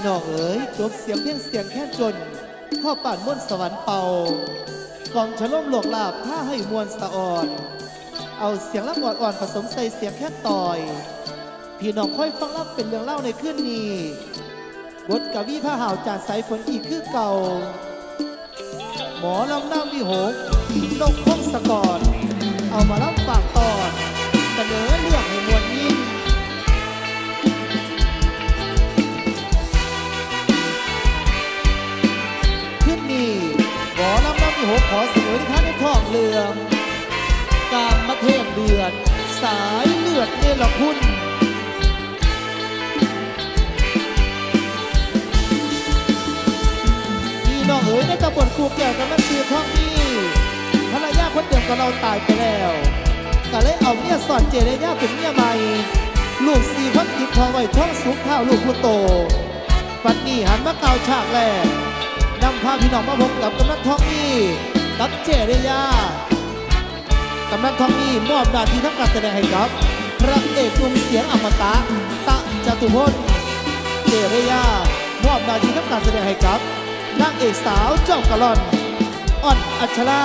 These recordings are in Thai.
พี่น้องเอ๋ยจบเสียงเพียงเสียงแค่จนพ่อป่านม่วนสวรรค์เป่ากล่องฉลมหลวกลาบผ้าให้มวลสะอ่อน เอาเสียงละอ่อนอ่อนผสมใส่เสียงแค่ต่อย พี่น้องค่อยฟังรับเป็นเรื่องเล่าในคืนนี้บทกวีผ้าห่าวจากสายฝนอีกคือเก่า หมอลำน้ำวิหกนกพงศกร เอามารับฝา มเทพเดือด สายเลือดเนรคุณพี่น้องเอ๋ยในตำบลครูแก้วกับมันคือท้องนี้ภรรยาคนเดิมของเราตายไปแล้วก็เลยเอาเมียสอนเจเรย่าเป็นเมียใหม่ ลูกสี่คนติดพอไว้ท้องสุกข้าวลูกผู้โตปัดนี้หันมาเก่าฉากแรกนำพาพี่น้องมาพบกับกำนันท้องนี้กับเจเรย่า กำนันทองนี้มอบหน้าที่ทำการแสดงให้กับ พระเอกหนุ่มเสียงอมตะตะจตุพลเจเรยามอบหน้าที่ทำการแสดงให้กับนางเอกสาวเจ้ากะลอนอ่อนอัชรา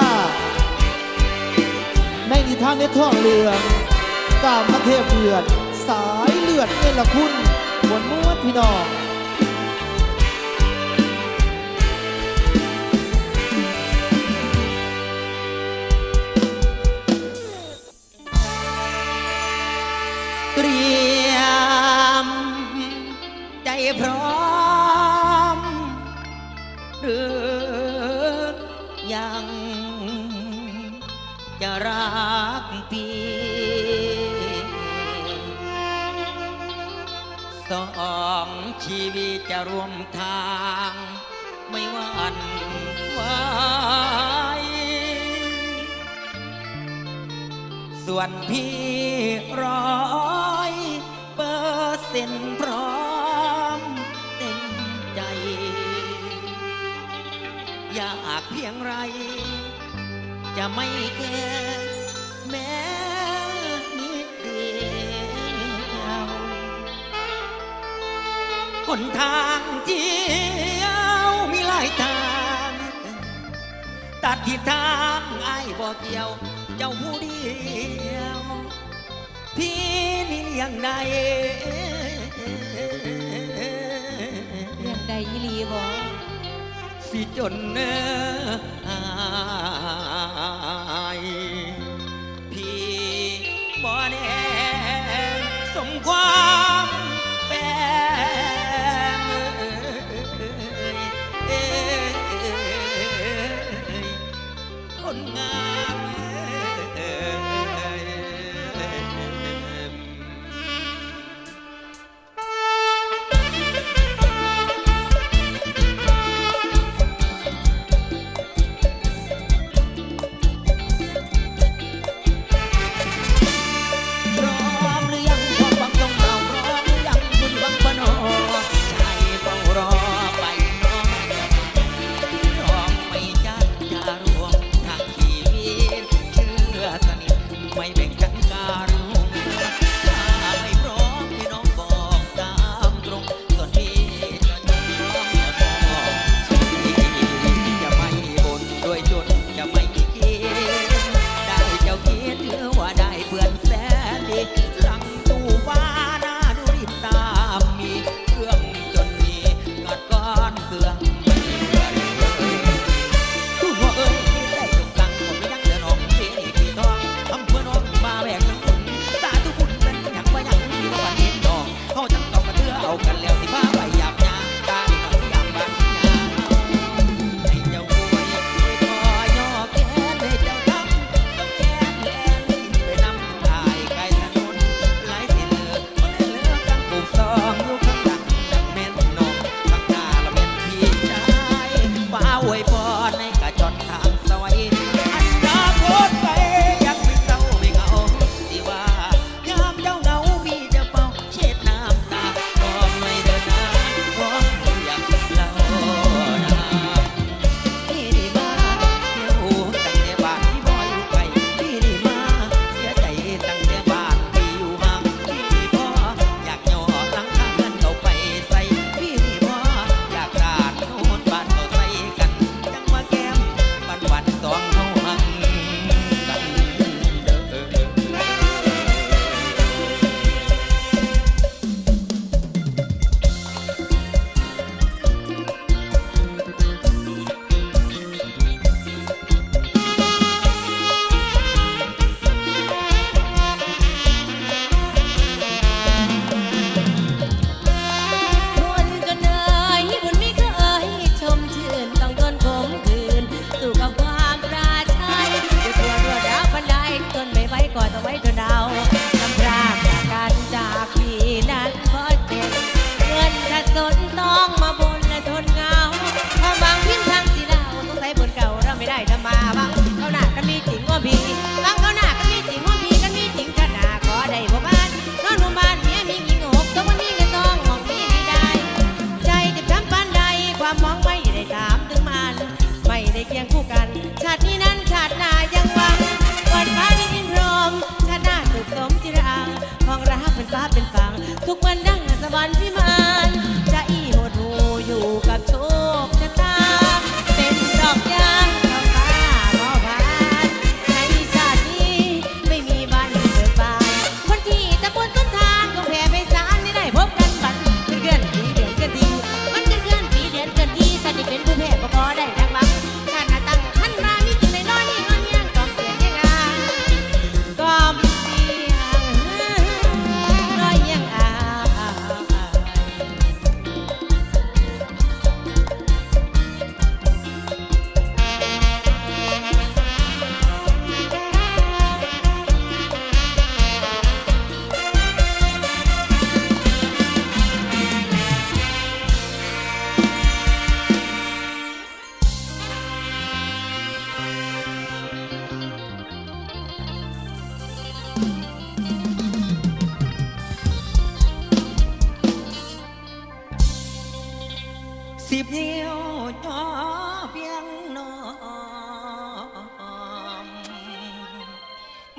ในนิทานในท้องเรืองกามเทพเลือด สายเลือดเอลคุณมวนม้วนพี่น้อง ยัง จะรักพี่สองชีวิตจะรวมทาง ไม่วันไหวส่วนพี่ร้อยเปอร์เซ็นต์พร้อม พียงไร จะไม่แค่แม้นิดเดียวหนทางเที่ยวมีหลายทาง ตัดทิศทางไอ้บอกเกี่ยว เจ้าผู้เดียว พี่นี่เลี้ยงใดเรื่องใดอีลีบ่ สิจนเนื้อายพี่บ่แน่สมความ ทุกวันดังสวรรค์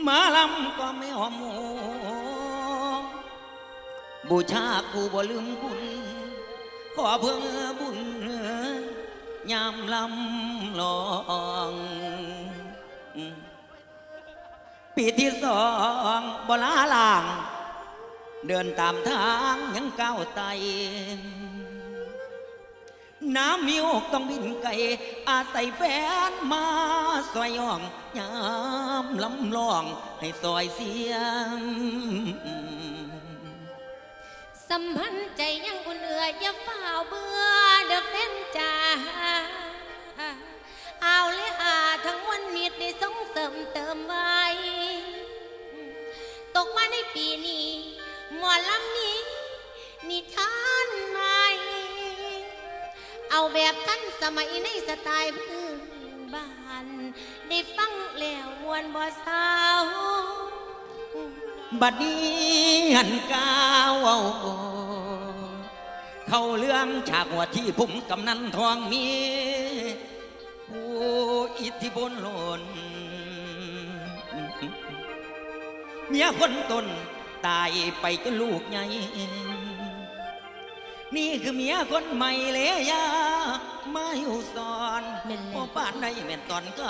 มาลำก็ไม่หอมหมูบูชากูบ่ลืมคุณ ขอเพิ่งบุญยามลำลองปีที่สองบลาลาง เดินตามทางยังก้าวไต น้ำมิวต้องบินไกลอาศัยแฟนมาซอยย่องยามลำลองให้ซอยเสียงสัมพันธ์ใจยังอุ่นเอืออย่าเฝ้าเบื่อเด้อแฟนจ้าเอาและอาทั้งวันมิตรได้ส่งเสริมเติมไว้ตกมาในปีนี้หมอลำนี้นิทาน เอาแบบทันสมัยในสไตล์พื้นบ้าน ได้ฟังแล้วมวนบ่เศร้าบัดนี้หันกาวเอาเข้าเรื่องฉากหัวที่ผมกำนันทองมีผู้อิทธิพลหล่นเมียคนตนตายไปจนลูกใหญ่ นี่คือเมียคนใหม่เลยยามาอยู่สอนแม่นแล้วพอป่านได้แม่นตอนก